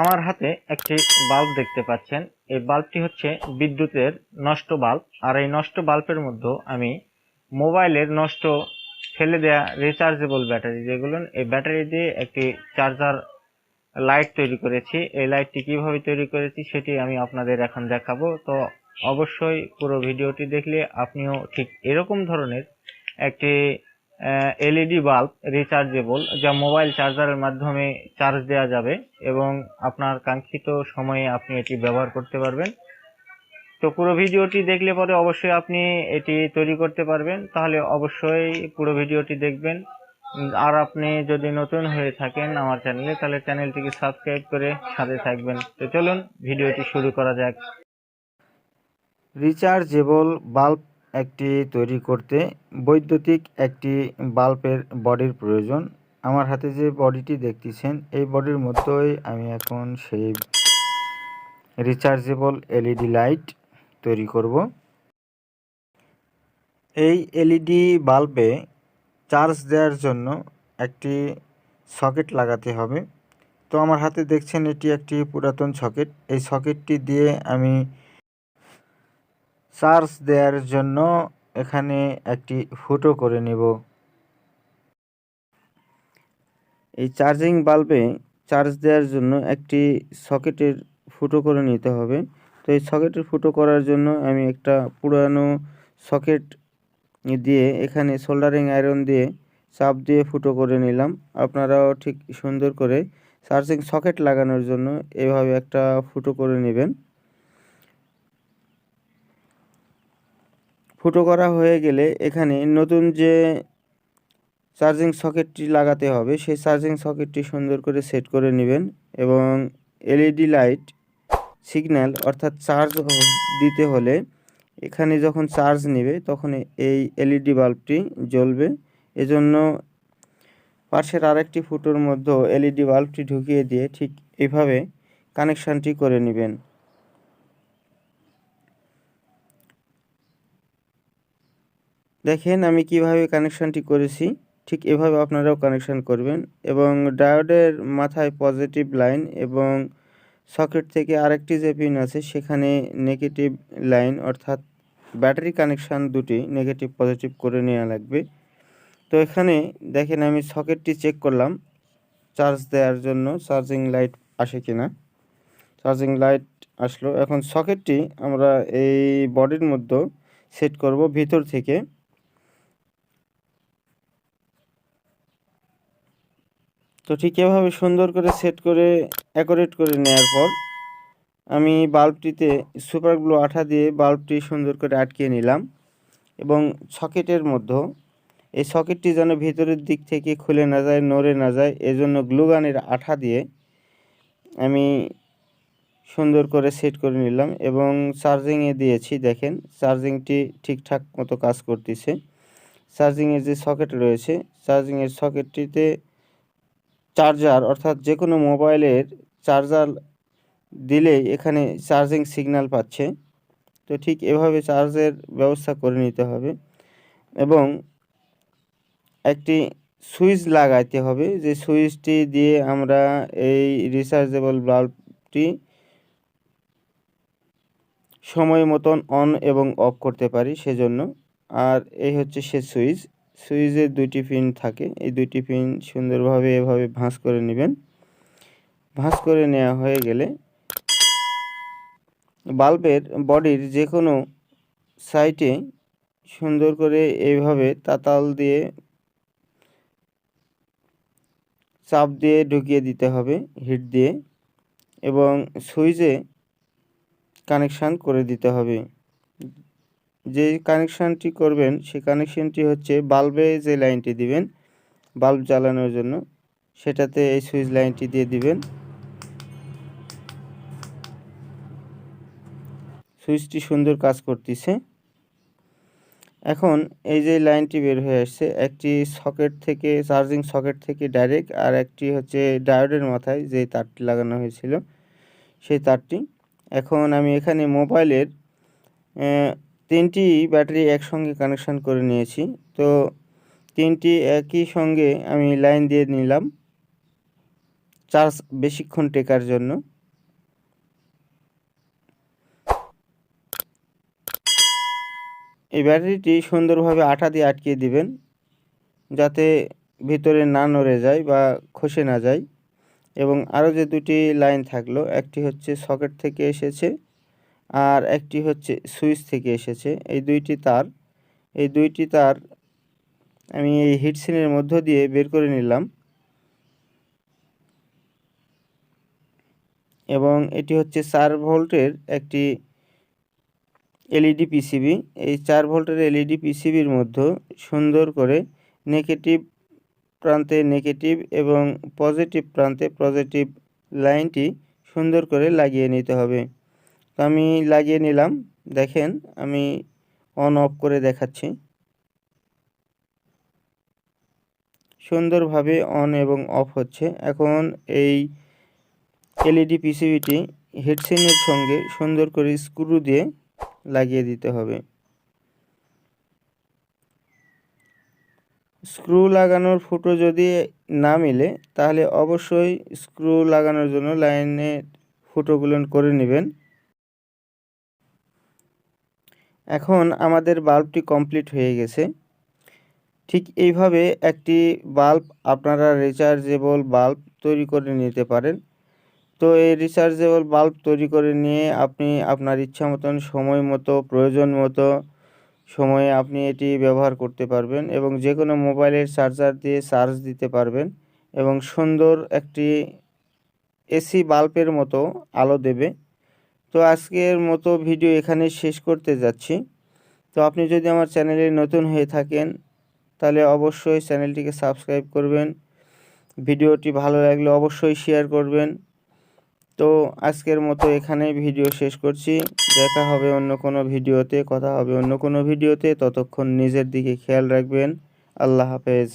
আমার হাতে একটি বাল্ব দেখতে পাচ্ছেন। এই বাল্বটি হচ্ছে বিদ্যুতের নষ্ট বাল্ব। আর এই নষ্ট বাল্বের মধ্যে আমি মোবাইলের নষ্ট ফেলে দেয়া রিচার্জেবল ব্যাটারি যেগুলো, এই ব্যাটারি দিয়ে একটি চার্জার লাইট তৈরি করেছি। এই লাইটটি কীভাবে তৈরি করেছি সেটি আমি আপনাদের এখন দেখাবো। তো অবশ্যই পুরো ভিডিওটি দেখলে আপনিও ঠিক এরকম ধরনের একটি এলইডি বাল্ব রিচার্জেবল যা মোবাইল চার্জারের মাধ্যমে চার্জ দেওয়া যাবে এবং আপনার কাঙ্ক্ষিত সময়ে আপনি এটি ব্যবহার করতে পারবেন। তো পুরো ভিডিওটি দেখলে পরে অবশ্যই আপনি এটি তৈরি করতে পারবেন। তাহলে অবশ্যই পুরো ভিডিওটি দেখবেন। আর আপনি যদি নতুন হয়ে থাকেন আমার চ্যানেলে, তাহলে চ্যানেলটিকে সাবস্ক্রাইব করে সাথে থাকবেন। তো চলুন, ভিডিওটি শুরু করা যাক। রিচার্জেবল বাল্ব একটি তৈরি করতে, বৈদ্যুতিক একটি বাল্বের বডির প্রয়োজন। আমার হাতে যে বডিটি দেখতেছেন, এই বডির মধ্যেই আমি এখন সেই রিচার্জেবল এলইডি লাইট তৈরি করব। এই এলইডি বাল্বে চার্জ দেওয়ার জন্য একটি সকেট লাগাতে হবে। তো আমার হাতে দেখছেন, এটি একটি পুরাতন সকেট এই সকেটটি দিয়ে আমি চার্জ দেওয়ার জন্য এখানে একটি ফুটো করে নেব। এই চার্জিং বাল্বে চার্জ দেওয়ার জন্য একটি সকেটের ফুটো করে নিতে হবে। তো এই সকেটের ফুটো করার জন্য আমি একটা পুরানো সকেট দিয়ে এখানে সোল্ডারিং আয়রন দিয়ে চাপ দিয়ে ফুটো করে নিলাম। আপনারাও ঠিক সুন্দর করে চার্জিং সকেট লাগানোর জন্য এভাবে একটা ফুটো করে নেবেন। ফুটো করা হয়ে গেলে এখানে নতুন যে চার্জিং সকেটটি লাগাতে হবে, সেই চার্জিং সকেটটি সুন্দর করে সেট করে নেবেন এবং এলইডি লাইট সিগন্যাল অর্থাৎ চার্জ দিতে হলে এখানে যখন চার্জ নেবে তখন এই এলইডি বাল্বটি জ্বলবে। এজন্য পাশের আরেকটি ফুটোর মধ্যে এলইডি বাল্বটি ঢুকিয়ে দিয়ে ঠিক এইভাবে কানেকশানটি করে নেবেন। দেখেন আমি কীভাবে কানেকশানটি করেছি, ঠিক এভাবে আপনারাও কানেকশান করবেন এবং ডায়োডের মাথায় পজিটিভ লাইন এবং সকেট থেকে আরেকটি যে পিন আছে সেখানে নেগেটিভ লাইন অর্থাৎ ব্যাটারি কানেকশান দুটি নেগেটিভ পজিটিভ করে নেওয়া লাগবে। তো এখানে দেখেন আমি সকেটটি চেক করলাম চার্জ দেওয়ার জন্য চার্জিং লাইট আসে কিনা। চার্জিং লাইট আসলো, এখন সকেটটি আমরা এই বডির মধ্যে সেট করব ভিতর থেকে। তো ঠিক এভাবে সুন্দর করে সেট করে অ্যাকোরেট করে নেওয়ার পর আমি বাল্বটিতে সুপার গ্লু আঠা দিয়ে বাল্বটি সুন্দর করে আটকে নিলাম এবং সকেটের মধ্যে, এই সকেটটি যেন ভিতরের দিক থেকে খুলে না যায়, নড়ে না যায়, এজন্য গ্লুগানের আঠা দিয়ে আমি সুন্দর করে সেট করে নিলাম এবং চার্জিংয়ে দিয়েছি, দেখেন চার্জিংটি ঠিকঠাক মতো কাজ করতেছে। চার্জিংয়ের যে সকেট রয়েছে চার্জিংয়ের সকেটটিতে চার্জার, অর্থাৎ যে কোনো মোবাইলের চার্জার দিলেই এখানে চার্জিং সিগন্যাল পাচ্ছে। তো ঠিক এভাবে চার্জের ব্যবস্থা করে নিতে হবে এবং একটি সুইচ লাগাইতে হবে। যে সুইচটি দিয়ে আমরা এই রিচার্জেবল বাল্বটি সময় মতন অন এবং অফ করতে পারি সেজন্য। আর এই হচ্ছে সে সুইচ। সুইচের দুইটি পিন থাকে। এই দুইটি পিন সুন্দরভাবে এভাবে ভাঁজ করে নেবেন। ভাঁজ করে নেওয়া হয়ে গেলে বাল্বের বডির যে কোনো সাইটে সুন্দর করে এইভাবে তাতাল দিয়ে চাপ দিয়ে ঢুকিয়ে দিতে হবে, হিট দিয়ে, এবং সুইচে কানেকশান করে দিতে হবে। যে কানেকশানটি করবেন সেই কানেকশানটি হচ্ছে বাল্বে যে লাইনটি দিবেন, বাল্ব জ্বালানোর জন্য, সেটাতে এই সুইচ লাইনটি দিয়ে দিবেন। সুইচটি সুন্দর কাজ করতেছে। এখন এই যে লাইনটি বের হয়ে আসছে, একটি সকেট থেকে চার্জিং সকেট থেকে ডাইরেক্ট আর একটি হচ্ছে ডায়োডের মাথায় যে তারটি লাগানো হয়েছিল, সেই তারটি। এখন আমি এখানে মোবাইলের তিনটি ব্যাটারি একসঙ্গে কানেকশান করে নিয়েছি। তো তিনটি একই সঙ্গে আমি লাইন দিয়ে নিলাম। চার্জ বেশিক্ষণ টেকার জন্য। এই ব্যাটারিটি সুন্দরভাবে আঠা দিয়ে আটকিয়ে দিবেন, যাতে ভিতরে না নড়ে যায় বা খসে না যায়। এবং আরও যে দুটি লাইন থাকল, একটি হচ্ছে সকেট থেকে এসেছে আর একটি হচ্ছে সুইচ থেকে এসেছে। এই দুইটি তার, এই দুইটি তার আমি এই হিটসিনের মধ্য দিয়ে বের করে নিলাম। এবং এটি হচ্ছে চার ভোল্টের একটি এলইডি পিসিবি। এই চার ভোল্টের এলইডি পিসিবির মধ্যে সুন্দর করে নেগেটিভ প্রান্তে নেগেটিভ এবং পজিটিভ প্রান্তে পজিটিভ লাইনটি সুন্দর করে লাগিয়ে নিতে হবে। আমি লাগিয়ে নিলাম। দেখেন, আমি অন অফ করে দেখাচ্ছি। সুন্দরভাবে অন এবং অফ হচ্ছে। এখন এই এলইডি পিসিবিটি হেডসিনের সঙ্গে সুন্দর করে স্ক্রু দিয়ে লাগিয়ে দিতে হবে। স্ক্রু লাগানোর ফুটো যদি না মিলে, তাহলে অবশ্যই স্ক্রু লাগানোর জন্য লাইনে ফুটোগুলো করে নেবেন। এখন আমাদের বাল্বটি কমপ্লিট হয়ে গেছে। ঠিক এইভাবে একটি বাল্ব আপনারা রিচার্জেবল বাল্ব তৈরি করে নিতে পারেন। তো এই রিচার্জেবল বাল্ব তৈরি করে নিয়ে আপনি আপনার ইচ্ছা মতন সময় মতো, প্রয়োজন মতো সময়ে আপনি এটি ব্যবহার করতে পারবেন এবং যে কোনো মোবাইলের চার্জার দিয়ে চার্জ দিতে পারবেন এবং সুন্দর একটি এসি বাল্বের মতো আলো দেবে। তো আজকের মতো ভিডিও এখানে শেষ করতে যাচ্ছি। তো আপনি যদি আমার চ্যানেলে নতুন হয়ে থাকেন, তাহলে অবশ্যই চ্যানেলটিকে সাবস্ক্রাইব করবেন। ভিডিওটি ভালো লাগলে অবশ্যই শেয়ার করবেন। তো আজকের মতো এখানে ভিডিও শেষ করছি। দেখা হবে অন্য কোনো ভিডিওতে কথা হবে অন্য কোনো ভিডিওতে ততক্ষণ নিজের দিকে খেয়াল রাখবেন। আল্লাহ হাফেজ।